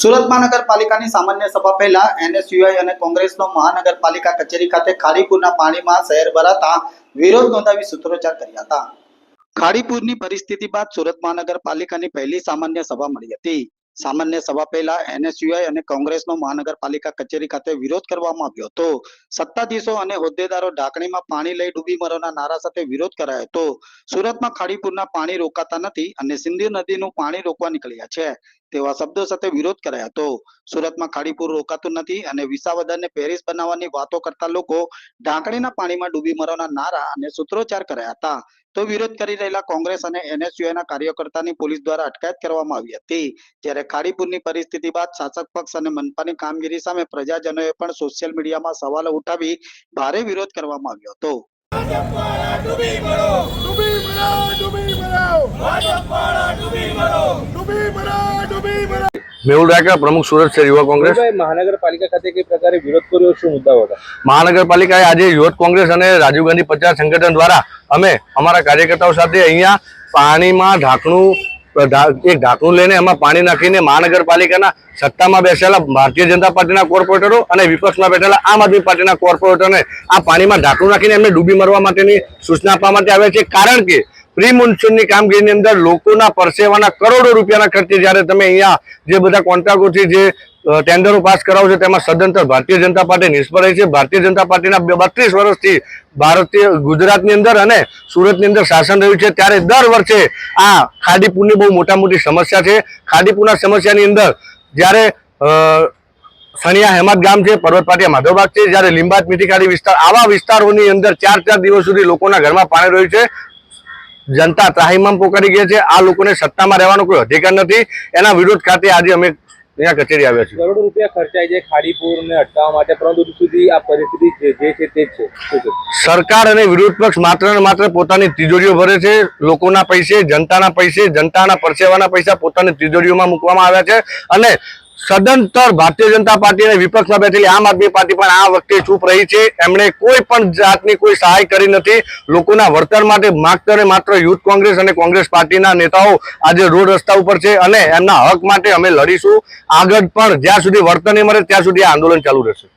સુરત મહાનગરપાલિકાની સામાન્ય સભા પહેલા એનએસયુઆઈ અને કોંગ્રેસનો મહાનગરપાલિકા કચેરી ખાતે ખારીપુરના પાણીમાં શહેર ભરાતા વિરોધ નોંધાવી સૂત્રોચ્ચાર કર્યા હતા. ખાડીપુરની પરિસ્થિતિ બાદ સુરત મહાનગરપાલિકાની પહેલી સામાન્ય સભા મળી હતી. સામાન્ય સભા પહેલા એનએસયુઆઈ અને કોંગ્રેસનો મહાનગરપાલિકા કચેરી ખાતે વિરોધ કરવામાં આવ્યો હતો. સત્તાધીશો અને હોદ્દેદારો ઢાંકણીમાં પાણી લઈ ડૂબી મરોના નારા સાથે વિરોધ કરાયો હતો. સુરતમાં ખાડીપુરના પાણી રોકાતા નથી અને સિંધુ નદીનું પાણી રોકવા નીકળ્યા છે. તેવા શબ્દો સાથે વિરોધ કરાયો. હતો સુરતમાં ખાડીપુર રોકાતું નથી અને વિસાવદરને પેરિસ બનાવવાની વાતો કરતા લોકો ઢાંકણીના પાણીમાં ડૂબી મરવાના નારા અને સૂત્રોચ્ચાર કર્યા હતા. તો વિરોધ કરી રહેલા કોંગ્રેસ અને એનએસયુઆઈના કાર્યકર્તાની પોલીસ દ્વારા અટકાયત કરવામાં આવી હતી. જ્યારે ખાડીપુરની પરિસ્થિતિ બાદ શાસક પક્ષ અને મનપાની કામગીરી સામે પ્રજાજનોએ પણ સોશિયલ મીડિયામાં સવાલો ઉઠાવી ભારે વિરોધ કરવામાં આવ્યો હતો. ડૂબી મરો. ડૂબી મરો ડૂબી મરો મેહુલ પ્રમુખ સુરત શહેર યુવા કોંગ્રેસ. મહાનગરપાલિકા ખાતે કઈ પ્રકારે વિરોધ કર્યો શું મુદ્દાઓ હતા મહાનગરપાલિકાએ આજે યુવત કોંગ્રેસ અને રાજીવ ગાંધી પ્રચાર સંગઠન દ્વારા અમે અમારા કાર્યકર્તાઓ સાથે અહીંયા પાણીમાં ઢાંકણું એક ઢાંકણું લઈને એમાં પાણી નાખીને મહાનગરપાલિકાના સત્તામાં બેસેલા ભારતીય જનતા પાર્ટીના કોર્પોરેટરો અને વિપક્ષમાં બેઠેલા આમ આદમી પાર્ટીના કોર્પોરેટરને આ પાણીમાં ઢાંકણું નાખીને એમને ડૂબી મરવા માટેની સૂચના આપવા માટે આવે છે. કારણ કે પ્રી મોન્સૂનની કામગીરીની અંદર લોકોના પરસેવાના કરોડો રૂપિયાના ખર્ચે જ્યારે તમે અહીંયા જે બધા કોન્ટ્રાક્ટોથી જે ટેન્ડરો પાસ કરાવો છો, તેમાં સદંતર ભારતીય જનતા પાર્ટી નિષ્ફળ રહી છે. ભારતીય જનતા પાર્ટીના બત્રીસ વર્ષથી ભારતીય ગુજરાતની અંદર અને સુરતની અંદર શાસન રહ્યું છે. ત્યારે દર વર્ષે આ ખાડીપુરની બહુ મોટા મોટી સમસ્યા છે. ખાડીપુરના સમસ્યાની અંદર જ્યારે સણિયા હેમત ગામ છે, પર્વત પાટિયા માધવબાગ છે, જ્યારે લીંબાત મીઠીખાડી વિસ્તાર આવા વિસ્તારોની અંદર ચાર ચાર દિવસ સુધી લોકોના ઘરમાં પાણી રહ્યું છે. જનતા ત્રાહીમામ પોકારી ગઈ છે. આ લોકોને સત્તામાં રહેવાનો કોઈ અધિકાર નથી. એના વિરોધ ખાતે આજે અમે અહીંયા કચેરી આવ્યા છીએ. કરોડો રૂપિયા ખર્ચાય છે ખાડીપુરને અટકાવવા માટે પરંતુ સુધી આ પરિસ્થિતિ જે છે તે છે? સરકાર અને વિરોધ પક્ષ માત્ર ને માત્ર પોતાની તિજોરીઓ ભરે છે. લોકોના પૈસે જનતાના પૈસે જનતાના પરસેવાના પૈસા પોતાની તિજોરીઓમાં મૂકવામાં આવ્યા છે. અને સદંતર ભારતીય જનતા પાર્ટી અને વિપક્ષમાં બેઠેલી આમ આદમી પાર્ટી પણ આ વખતે ચૂપ રહી છે. એમણે કોઈ પણ જાતની કોઈ સહાય કરી નથી. લોકોના વળતર માટે માત્ર માત્ર યુથ કોંગ્રેસ અને કોંગ્રેસ પાર્ટીના નેતાઓ આજે રોડ રસ્તા ઉપર છે અને એમના હક માટે અમે લડીશું. આગળ પણ જ્યાં સુધી વળતર મળે ત્યાં સુધી આંદોલન ચાલુ રહેશે.